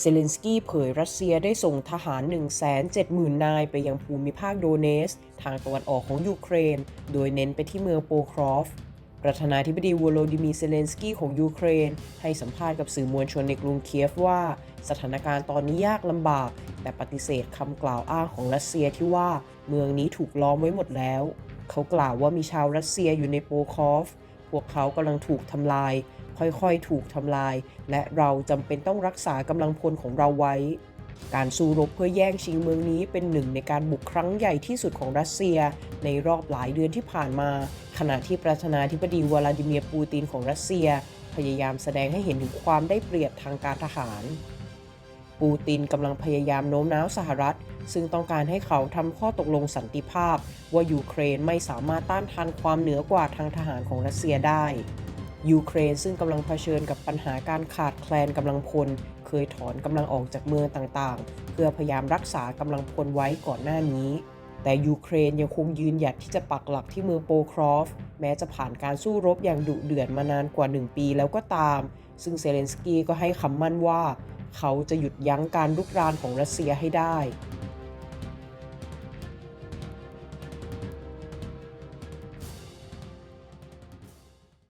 เซเลนสกี้เผยรัสเซียได้ส่งทหาร 170,000 นายไปยังภูมิภาคโดเนส ทางตะวันออกของยูเครน โดยเน้นไปที่เมืองโปครอฟ ประธานาธิบดีวโลดิมีร์เซเลนสกี้ของยูเครน ให้สัมภาษณ์กับสื่อมวลชนในกรุงเคียฟว่า สถานการณ์ตอนนี้ยากลำบาก แต่ปฏิเสธคำกล่าวอ้างของรัสเซียที่ว่าเมืองนี้ถูกล้อมไว้หมดแล้ว เขากล่าวว่ามีชาวรัสเซียอยู่ในโปคอฟ พวกเขากำลังถูกทำลาย ค่อยๆ ถูกทำลาย และเราจำเป็นต้องรักษากำลังพลของเราไว้ การสู้รบเพื่อแย่งชิงเมืองนี้เป็นหนึ่งในการบุกครั้งใหญ่ที่สุดของรัสเซีย ในรอบหลายเดือนที่ผ่านมา ขณะที่ประธานาธิบดีวลาดิเมียร์ปูตินของรัสเซีย พยายามแสดงให้เห็นถึงความได้เปรียบทางการทหาร ปูตินกำลังพยายามโน้มน้าวสหรัฐซึ่งต้องการให้เขาทำข้อตกลงสันติภาพ ว่ายูเครนไม่สามารถต้านทานความเหนือกว่าทางทหารของรัสเซียได้ ยูเครนซึ่งกำลังเผชิญกับปัญหาการขาดแคลนกำลังพล เคยถอนกำลังออกจากเมืองต่างๆ เพื่อพยายามรักษากำลังพลไว้ก่อนหน้านี้ แต่ยูเครนยังคงยืนหยัดที่จะปักหลักที่เมืองโปครอฟ แม้จะผ่านการสู้รบอย่างดุเดือดมานานกว่า 1 ปีแล้วก็ตาม ซึ่งเซเลนสกี้ก็ให้คำมั่นว่า เขาจะหยุดยั้งการลุกรานของรัสเซียให้ได้